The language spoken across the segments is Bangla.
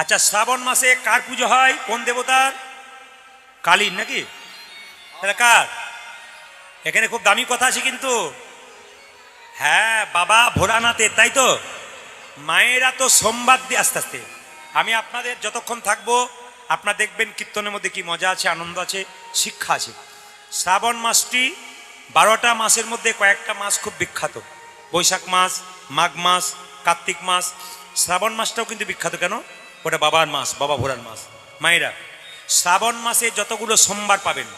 আচ্ছা শ্রাবণ মাসে কার পুজো হয়? কোন দেবতার? কালীর নাকি? কার? এখানে খুব দামি কথা আছে কিন্তু। হ্যাঁ বাবা ভোলানাথের তাই তো? মায়েরা তো সোমবার দিয়ে আস্তে আস্তে। আমি আপনাদের যতক্ষণ থাকব, আপনারা দেখবেন কীর্তনের মধ্যে কি মজা আছে, আনন্দ আছে, শিক্ষা আছে। শ্রাবণ মাসটি বারোটা মাসের মধ্যে কয়েকটা মাস খুব বিখ্যাত। বৈশাখ মাস, মাঘ মাস, কার্তিক মাস। শ্রাবণ মাসটাও কিন্তু বিখ্যাত কেন? ওটা বাবার মাস, বাবা ভোরার মাস। মায়েরা, শ্রাবণ মাসে যতগুলো সোমবার পাবেন,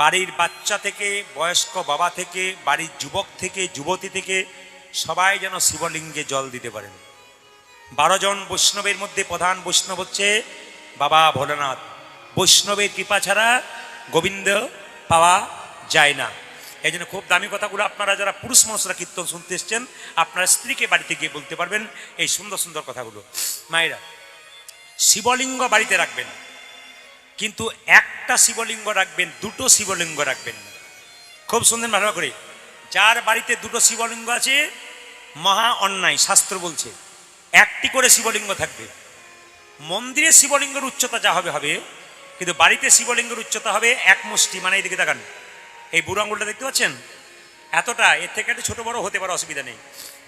বাড়ির বাচ্চা থেকে, বয়স্ক বাবা থেকে, বাড়ির যুবক থেকে, যুবতী থেকে, সবাই যেন শিবলিঙ্গে জল দিতে পারেন। বারো জন বৈষ্ণবের মধ্যে প্রধান বৈষ্ণব হচ্ছে বাবা ভোলানাথ। বৈষ্ণবের কৃপা ছাড়া গোবিন্দ পাওয়া যায় না। এই জন্য খুব দামি কথাগুলো আপনারা যারা পুরুষ মানুষরা কীর্তন শুনতে এসছেন, আপনারা স্ত্রীকে বাড়িতে গিয়ে বলতে পারবেন এই সুন্দর সুন্দর কথাগুলো। মায়েরা, শিবলিঙ্গ বাড়িতে রাখবেন। কিন্তু একটা শিবলিঙ্গ রাখবেন, দুটো শিবলিঙ্গ রাখবেন খুব সুন্দর ভালো করে। যার বাড়িতে দুটো শিবলিঙ্গ আছে, মহা অন্যায়, শাস্ত্র বলছে, একটি করে শিবলিঙ্গ থাকবে। মন্দিরে শিবলিঙ্গের উচ্চতা যা হবে হবে, কিন্তু বাড়িতে শিবলিঙ্গের উচ্চতা হবে এক মুষ্টি। মানে এইদিকে তাকান। এই বুড়ো আঙুলটা দেখতে পাচ্ছেন? এতটা, এর থেকে একটু ছোট বড় হতে পারে, অসুবিধা নেই।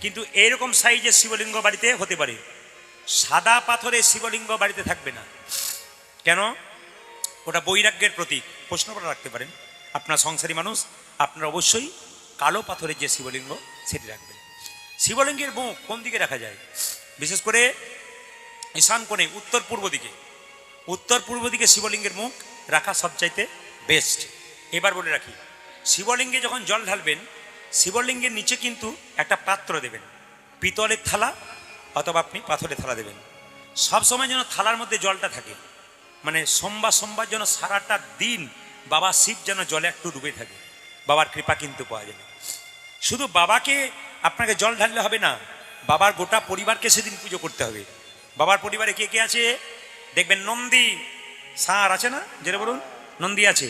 কিন্তু এইরকম সাইজের শিবলিঙ্গ বাড়িতে হতে পারে। সাদা পাথরের শিবলিঙ্গ বাড়িতে থাকবে না। কেন? ওটা বৈরাগ্যের প্রতীক। প্রশ্ন করে রাখতে পারেন। আপনার সংসারী মানুষ, আপনার অবশ্যই কালো পাথরের যে শিবলিঙ্গ, সেটি রাখবেন। শিবলিঙ্গের মুখ কোন দিকে রাখা যায়? বিশেষ করে ঈশান কোণে, উত্তর পূর্ব দিকে। উত্তর পূর্ব দিকে শিবলিঙ্গের মুখ রাখা সবচাইতে বেস্ট এবার বলে রাখি শিবলিঙ্গে যখন জল ঢালবেন, শিবলিঙ্গের নিচে কিন্তু একটা পাত্র দেবেন, পিতলের থালা অথবা আপনি পাথরের থালা দেবেন। সব সময় যেন থালার মধ্যে জলটা থাকে। মানে সোমবার সোমবার যেন সারাটা দিন বাবা শিব যেন জলে একটু ডুবে থাকে। বাবার কৃপা কিন্তু পাওয়া যাবে শুধু বাবাকে আপনাকে জল ঢাললে হবে না, বাবার গোটা পরিবারকে সেদিন পুজো করতে হবে। বাবার পরিবারে কে কে আছে? দেখবেন নন্দী। সার আছে না? যেটা বলুন? নন্দী আছে।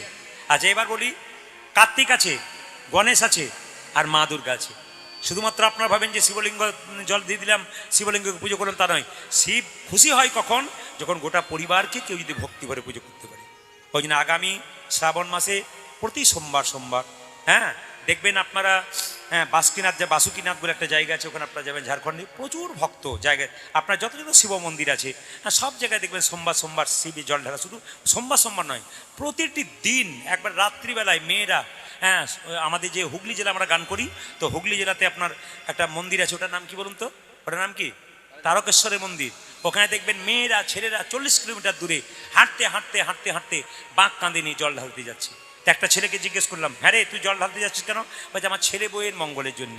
আচ্ছা এবার বলি কার্তিক আছে, গণেশ আছে আর মা দুর্গা আছে। শুধুমাত্র আপনারা ভাবেন যে শিবলিঙ্গ জল দিয়ে দিলাম, শিবলিঙ্গকে পুজো করলাম, তা নয়। শিব খুশি হয় কখন? যখন গোটা পরিবারকে কেউ যদি ভক্তি করে পুজো করতে পারে। ওই জন্য আগামী শ্রাবণ মাসে প্রতি সোমবার সোমবার হ্যাঁ? দেখবেন আপনারা হ্যাঁ বাসুকিনাথ যে বাসুকিনাথ বলে একটা জায়গা আছে, ওখানে আপনারা যাবেন ঝাড়খণ্ডে। প্রচুর ভক্ত জায়গায়। আপনার যত যত শিব মন্দির আছে হ্যাঁ সব জায়গায় দেখবেন সোমবার সোমবার শিবে জল ঢালা। শুধু সোমবার সোমবার নয়, প্রতিটি দিন, একবার রাত্রিবেলায় মেয়েরা হ্যাঁ আমাদের যে হুগলি জেলা আমরা গান করি, তো হুগলি জেলাতে আপনার একটা মন্দির আছে, ওটার নাম কি বলুন তো? ওটার নাম কি? তারকেশ্বরের মন্দির। ওখানে দেখবেন মেয়েরা, ছেলেরা চল্লিশ কিলোমিটার দূরে হাঁটতে হাঁটতে হাঁটতে হাঁটতে বাঁক কাঁদে নিয়ে জল ঢালতে যাচ্ছে। তো একটা ছেলেকে জিজ্ঞেস করলাম হ্যাঁ রে, তুই জল ঢালতে যাচ্ছিস কেন? বলছে, আমার ছেলে বইয়ের মঙ্গলের জন্য।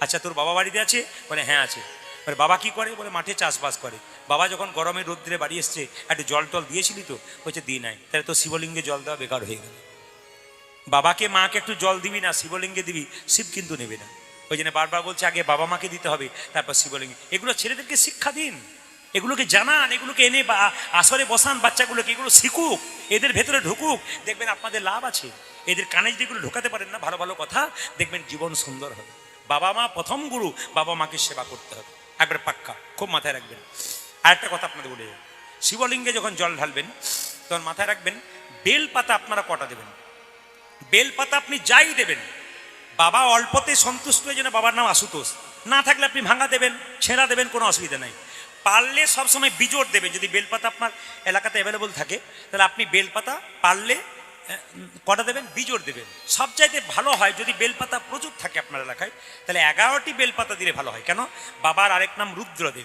আচ্ছা তোর বাবা বাড়িতে আছে? বলে হ্যাঁ আছে। বলে, বাবা কি করে? বলে, মাঠে চাষবাস করে। বাবা যখন গরমে রোদ্রে বাড়ি এসছে, একটু জল টল দিয়েছিলি তো? বলছে, দিই নাই। তাহলে তো শিবলিঙ্গে জল দেওয়া বেকার হয়ে গেল। বাবাকে, মাকে একটু জল দিবি না, শিবলিঙ্গে দিবি? শিব কিন্তু নেবে না। ওই জন্য বারবার বলছে, আগে বাবা মাকে দিতে হবে, তারপর শিবলিঙ্গে। এগুলো ছেলেদেরকে শিক্ষা দিন। এগুলোকে জানান, এগুলোকে এনে বা আসরে বসান, বাচ্চাগুলোকে এগুলো শিখুক, এদের ভেতরে ঢুকুক, দেখবেন আপনাদের লাভ আছে। এদের কানে যদি এগুলো ঢোকাতে পারেন না, ভালো ভালো কথা, দেখবেন জীবন সুন্দর হবে। বাবা মা প্রথম গুরু, বাবা মাকে সেবা করতে হবে। একবার পাক্কা, খুব মাথায় রাখবেন। আর একটা কথা আপনাদের বলে যাই। শিবলিঙ্গে যখন জল ঢালবেন, তখন মাথায় রাখবেন, বেল পাতা আপনারা কটা দেবেন? বেলপাতা আপনি যাই দেবেন, বাবা অল্পতে সন্তুষ্ট হয়ে যেন বাবার নাম আশুতোষ। না থাকলে আপনি ভাঙা দেবেন, ছেঁড়া দেবেন, কোনো অসুবিধা নাই। পারলে সবসময় বিজোড় দেবেন যদি বেলপাতা আপনার এলাকাতে অ্যাভেলেবল থাকে, তাহলে আপনি বেলপাতা পারলে কটা দেবেন? বিজোড় দেবেন। সবচাইতে ভালো হয় যদি বেলপাতা প্রচুর থাকে আপনার এলাকায়, তাহলে এগারোটি বেলপাতা দিলে ভালো হয়। কেন? বাবার আরেক নাম রুদ্রদেব।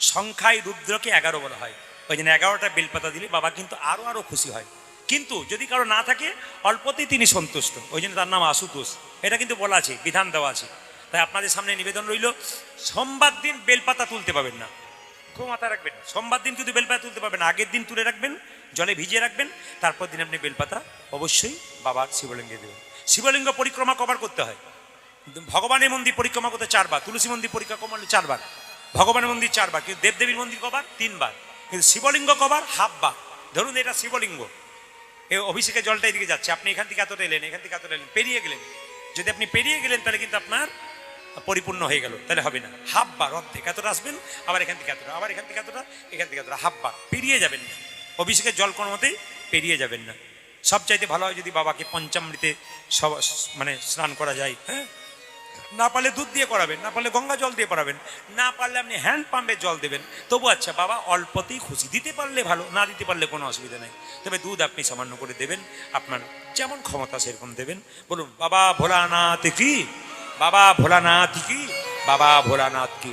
সংখ্যায় রুদ্রকে এগারো বলা হয়। ওই জন্য এগারোটা বেলপাতা দিলে বাবা কিন্তু আরও আরও খুশি হয়। কিন্তু যদি কারও না থাকে, অল্পতেই তিনি সন্তুষ্ট। ওই জন্য তার নাম আশুতোষ। এটা কিন্তু বলা আছে, বিধান দেওয়া আছে। তাই আপনাদের সামনে নিবেদন রইল, সোমবার দিন বেলপাতা তুলতে পাবেন না। মাথায় রাখবেন। সোমবার দিন কিন্তু বেলপাতা তুলতে পারবেন আগের দিন তুলে রাখবেন, জলে ভিজিয়ে রাখবেন, তারপর দিন আপনি বেলপাতা অবশ্যই বাবার শিবলিঙ্গে দেবেন। শিবলিঙ্গ পরিক্রমা কবার করতে হয়? ভগবানের মন্দির পরিক্রমা করতে চারবার, তুলসী মন্দির পরিক্রমা করলে চারবার, ভগবানের মন্দির চারবার, কিন্তু দেবদেবীর মন্দির কবার? তিনবার। কিন্তু শিবলিঙ্গ কবার? হাফবার। ধরুন এটা শিবলিঙ্গ। এই অভিষেকের জলটা এদিকে যাচ্ছে। আপনি এখান থেকে এতটা এলেন, এখান থেকে এতটা এলেন, পেরিয়ে গেলেন। যদি আপনি পেরিয়ে গেলেন, তাহলে কিন্তু আপনার পরিপূর্ণ হয়ে গেল, তাহলে হবে না। হাফ বার অর্ধেক এতটা আসবেন, আবার এখান থেকে এতটা, আবার এখান থেকে এতটা, এখান থেকে এতটা। হাফ বার পেরিয়ে যাবেন না। অভিষেকের জল কোনো মতেই পেরিয়ে যাবেন না। সবচাইতে ভালো হয় যদি বাবাকে পঞ্চামৃতে সব মানে স্নান করা যায় হ্যাঁ? না পারলে দুধ দিয়ে করাবেন, না পারলে গঙ্গা জল দিয়ে করাবেন, না পারলে আপনি হ্যান্ড পাম্পের জল দেবেন। তবু আচ্ছা বাবা অল্পতেই খুশি। দিতে পারলে ভালো, না দিতে পারলে কোনো অসুবিধা নেই। তবে দুধ আপনি সামান্য করে দেবেন, আপনার যেমন ক্ষমতা সেরকম দেবেন। বলুন, বাবা ভোলানাথ কি? বাবা ভোলানাথ কি? বাবা ভোলানাথ কি?